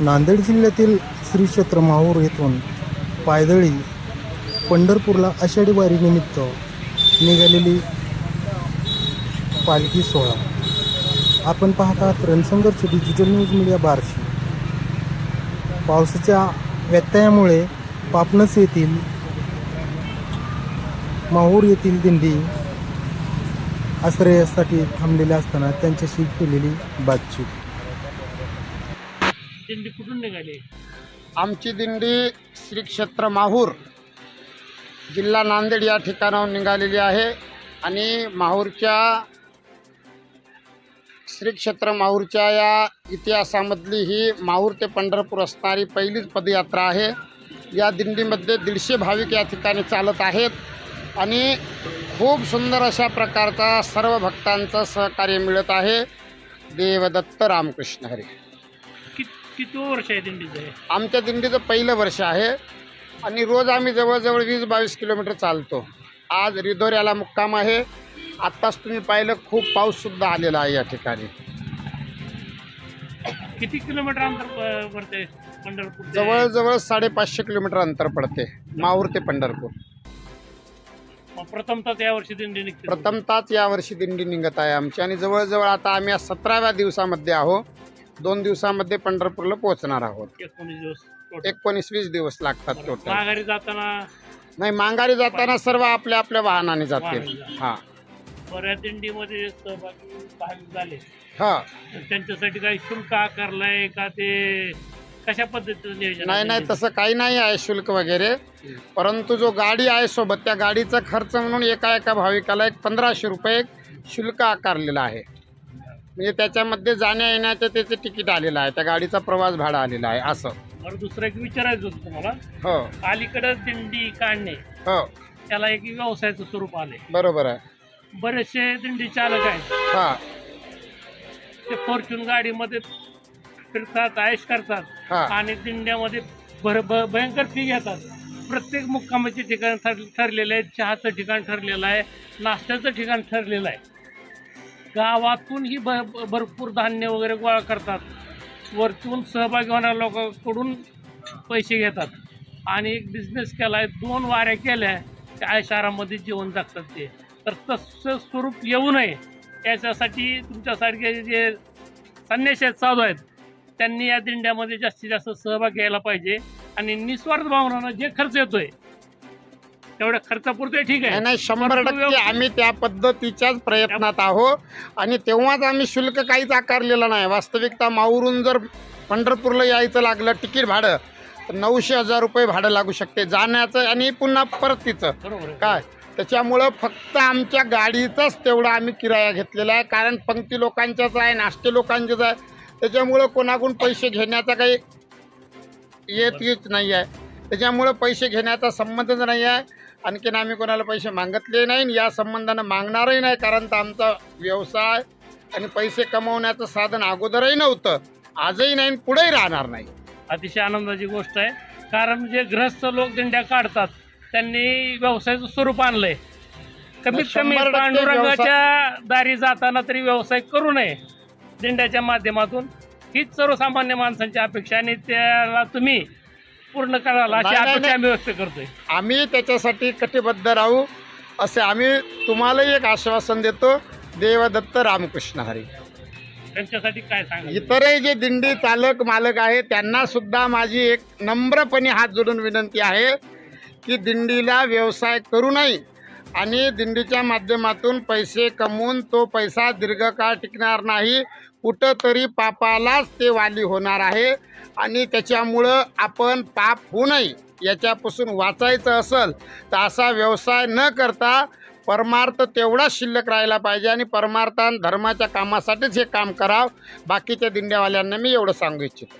नांदेड जिल्ह्यातील श्रीक्षेत्र माहूर येथून पायदळी पंढरपूरला आषाढी वारीनिमित्त निघालेली पालखी सोहळा. आपण पाहतात Ransangharsh digital news media Barshi. पावसाच्या व्यत्ययामुळे पापनस येथील माहूर येथील दिंडी आश्रयासाठी थांबलेल्या असताना त्यांच्याशी केलेली बातचीत. दिंडी कुठून निघाली? आमची दिंडी श्री क्षेत्र माहूर जिल्हा नांदेड या ठिकाणाहून निघालेली आहे आणि माहूरच्या श्री क्षेत्र माहूरच्या या इतिहासामधली ही माहूर ते पंढरपूर असणारी पहिलीच पदयात्रा आहे. या दिंडीमध्ये दीडशे भाविक या ठिकाणी चालत आहेत आणि खूप सुंदर अशा प्रकारचा सर्व भक्तांचं सहकार्य मिळत आहे. देवदत्त रामकृष्ण हरी. कि किती वर्ष आहे दिंडीचं? आमच्या दिंडीचं पहिलं वर्ष आहे आणि रोज आम्ही जवळजवळ वीस बावीस किलोमीटर चालतो. आज रिधोऱ्याला मुक्काम आहे. आत्ताच तुम्ही पाहिलं खूप पाऊससुद्धा आलेला आहे या ठिकाणी. किती किलोमीटर अंतर प- पडते पंढरपूर ते? जवळजवळ साडेपाचशे किलोमीटर अंतर पडते माहूर ते पंढरपूर. मग प्रथमतः या वर्षी दिंडी निघते. प्रथमताच यावर्षी दिंडी निघत आहे आमची आणि जवळजवळ आता आम्ही सतराव्या दिवसामध्ये आहो. दोन दिवसामध्ये पंढरपूरला पोहोचणार आहोत. एकोणीस दिवस total. एकोणीस वीस दिवस लागतात टोटल माघारी जाताना नाही मांगारी जाताना सर्व आपल्या आपल्या वाहनाने जातील. वाहनाने. हां. बऱ्याच दिंडीमध्ये सहभागी भाग झाले. हां. तर त्यांच्यासाठी काही शुल्क आकारलाय का ते कशा पद्धतीचं नियोजन नाही नाही? तसं काही नाही आहे शुल्क वगैरे. परंतु जो गाडी आहे सोबत त्या गाडीचा खर्च म्हणून एका एका भाविकाला एक पंधराशे रुपये शुल्क आकारलेलं आहे. म्हणजे त्याच्यामध्ये जाण्या येण्याचं त्याचे तिकीट आलेलं आहे त्या गाडीचा प्रवास भाडा आलेला आहे असं. बरं दुसरं एक विचारायचं होतं तुम्हाला. हो. अलीकडं दिंडी काढणे. हो. त्याला एक व्यवसायाचं स्वरूप आले बरोबर आहे. बरेचसे दिंडी चालक आहेत. हां. ते फॉर्च्यून गाडीमध्ये फिरतात आयश करतात हां. आणि दिंड्यामध्ये भर भ- भयंकर फी घेतात. प्रत्येक मुक्कामाचे ठिकाण ठर ठरलेलं आहे चहाचं ठिकाण ठरलेलं आहे. नाश्त्याचं ठिकाण ठरलेलं आहे. गावातूनही भ भरपूर धान्य वगैरे गोळा करतात. वरतून सहभागी होणाऱ्या लोकांकडून पैसे घेतात. आणि एक बिझनेस केला आहे दोन वाऱ्या केल्या. त्या आयशारामध्ये जीवन जगतात ते. तर तसं स्वरूप येऊ नये. याच्यासाठी तुमच्यासारखे जे संन्यासी साधू आहेत त्यांनी या दिंड्यामध्ये जास्तीत जास्त सहभाग घ्यायला पाहिजे आणि निस्वार्थ भावनानं जे खर्च येतोय तेवढ्या खर्चापुरते ठीक आहे. नाही शंभर टक्के आम्ही त्या पद्धतीच्याच प्रयत्नात आहोत आणि तेव्हाच आम्ही शुल्क काहीच आकारलेलं नाही. वास्तविकता माऊरून जर पंढरपूरला यायचं लागलं तिकीट भाडं तर नऊशे हजार रुपये भाडं लागू शकते जाण्याचं आणि पुन्हा परतीचं. बरोबर आहे. काय? त्याच्यामुळं फक्त आमच्या गाडीचाच तेवढा आम्ही किराया घेतलेला आहे. कारण पंक्ती लोकांच्याच आहे नाश्ते लोकांचेच आहे. त्याच्यामुळं कोणाकडून पैसे घेण्याचा काही येत येत नाही आहे. त्याच्यामुळं पैसे घेण्याचा संबंधच नाही आहे. आणखीन आम्ही कोणाला पैसे मागतले नाही या संबंधानं मागणारही नाही कारण तर आमचा व्यवसाय आणि पैसे कमवण्याचं साधन अगोदरही नव्हतं. आजही नाही आणि पुढेही राहणार नाही. अतिशय आनंदाची गोष्ट आहे. कारण जे ग्रस्त लोक दिंड्या काढतात त्यांनी व्यवसायाचं स्वरूप आणलंय. कमीत कमी शंभर टक्के पांडुरंगाच्या दारी जाताना तरी व्यवसाय करू नये दिंड्याच्या माध्यमातून. हीच सर्वसामान्य माणसांची अपेक्षा आणि त्याला तुम्ही पूर्ण कराल अशी नाही, नाही, अपेक्षा नाही. आम्ही व्यक्त करतोय. आम्ही त्याच्यासाठी कटिबद्ध राहू असे आम्ही तुम्हालाही एक आश्वासन देतो. देवदत्त रामकृष्ण हरी. त्यांच्यासाठी काय सांगा इतरही जे दिंडी चालक मालक आहे त्यांना सुद्धा माझी एक नम्रपणे हात जोडून विनंती आहे की दिंडीला व्यवसाय करू नये आणि दिंडीच्या माध्यमातून पैसे कमवून तो पैसा दीर्घकाळ टिकणार नाही कुठंतरी पापालाच ते वाली होणार आहे आणि त्याच्यामुळं आपण पाप होऊ नये याच्यापासून वाचायचं असेल तर असा व्यवसाय न करता परमार्थ तेवढाच शिल्लक राहिला पाहिजे आणि परमार्थान धर्माच्या कामासाठीच हे काम करावं. बाकीच्या दिंड्यावाल्यांना मी एवढं सांगू इच्छितो.